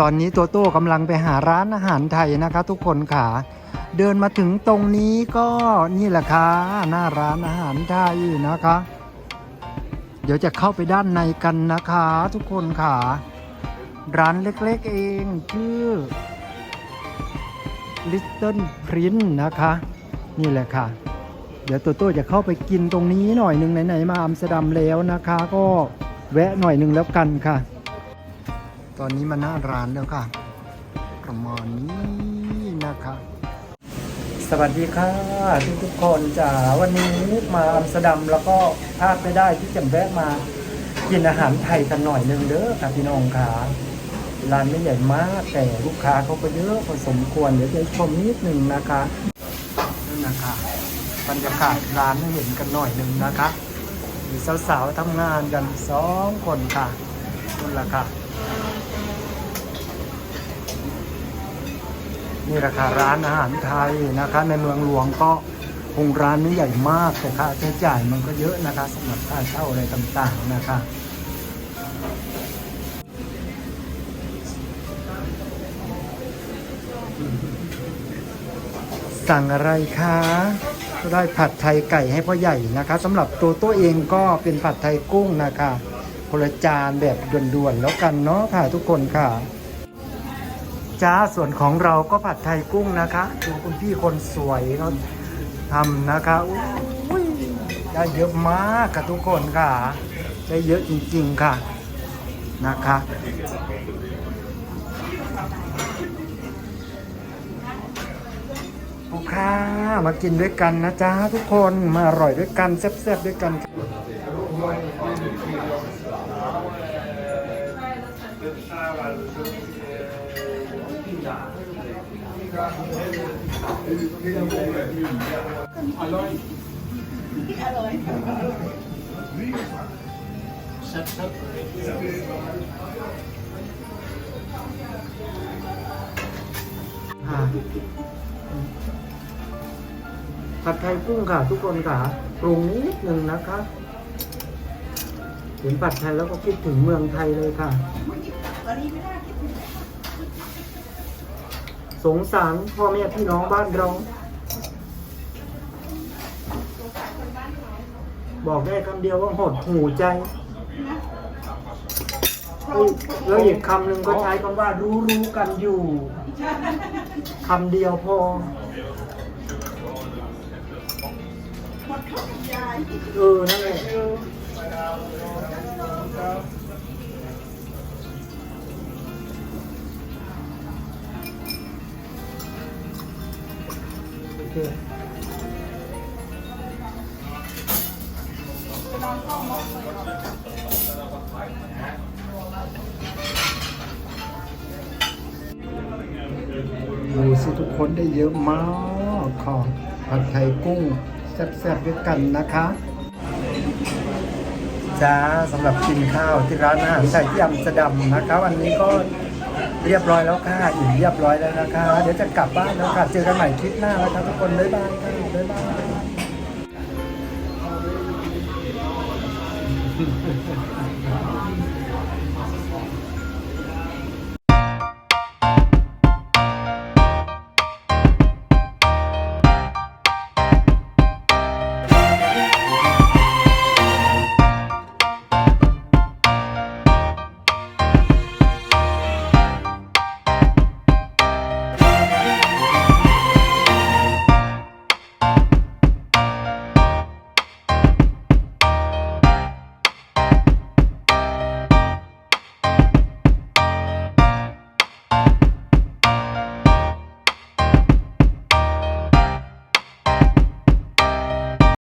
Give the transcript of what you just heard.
ตอนนี้ตัวโต้กำลังไปหาร้านอาหารไทยนะคะ ทุกคนค่ะ เดินมาถึงตรงนี้ก็นี่แหละค่ะหน้าร้านอาหารไทยนะคะ เดี๋ยวจะเข้าไปด้านในกันนะคะ ทุกคนค่ะ ร้านเล็กๆเองชื่อ Little Prince นะคะ นี่แหละค่ะ เดี๋ยวตัวโต้จะเข้าไปกินตรงนี้หน่อยหนึ่งไหนๆมาอัมสเตอร์ดัมแล้วนะคะ ก็แวะหน่อยหนึ่งแล้วกันค่ะ ตอนนี้มาหน้าร้านแล้วค่ะประมาณนี้นะคะ สวัสดีค่ะทุกทุกคนจ้าวันนี้มาอัมสเตอร์ดัมแล้วก็พลาดไม่ได้ที่จะแวะมากินอาหารไทยกันหน่อยหนึ่งเด้อค่ะพี่น้องค่ะร้านไม่ใหญ่มากแต่ลูกค้าเขาก็เยอะพอสมควรเดี๋ยวจะชมนิดหนึ่งนะคะนั่นนะคะบรรยากาศร้านให้เห็นกันหน่อยหนึ่งนะคะมีสาวๆทำงานกันสองคนค่ะนั่นแหละค่ะ นี่แหละค่ะร้านอาหารไทยนะคะ ในเมืองหลวงก็คงร้านไม่ใหญ่มากแต่ค่าใช้จ่ายมันก็เยอะนะคะสำหรับค่าเช่าอะไรต่างๆนะคะสั่งอะไรคะได้ผัดไทยไก่ให้พ่อใหญ่นะคะสำหรับตัวตัวเองก็เป็นผัดไทยกุ้งนะคะ คนละจานแบบด่วนๆแล้วกันเนาะค่ะทุกคนค่ะ จ้าส่วนของเราก็ผัดไทยกุ้งนะคะดูคุณพี่คนสวยเขาทำนะคะอุ้ยได้เยอะมากค่ะทุกคนค่ะ ได้เยอะจริงๆค่ะนะคะลูกค้ามากินด้วยกันนะจ๊ะทุกคนมาอร่อยด้วยกันแซ่บๆด้วยกัน ค่ะผัดไทยกุ้งค่ะ ทุกคนค่ะปรุงนิดหนึ่งนะคะเห็นผัดไทยแล้วก็คิดถึงเมืองไทยเลยค่ะ สงสารพ่อแม่พี่น้องบ้านเรา บอกได้คำเดียวว่าหดหูใจแล้วอีกคำหนึ่งก็ใช้คำว่ารู้รู้กันอยู่คำเดียวพอเออนั่นแหละ เคดูสิทุกคนได้เยอะมากค่ะผัดไทยกุ้งแซ่บๆด้วยกันนะคะจ้าสำหรับกินข้าวที่ร้านอาหารไทยที่อัมสเตอร์ดัมนะคะ วันนี้ก็ เรียบร้อยแล้วค่ะอิ่มเรียบร้อยแล้วนะคะ เดี๋ยวจะกลับบ้านแล้วค่ะ เจอกันใหม่คลิปหน้าแล้วครับทุกคนบ๊ายบายค่ะบ๊ายบาย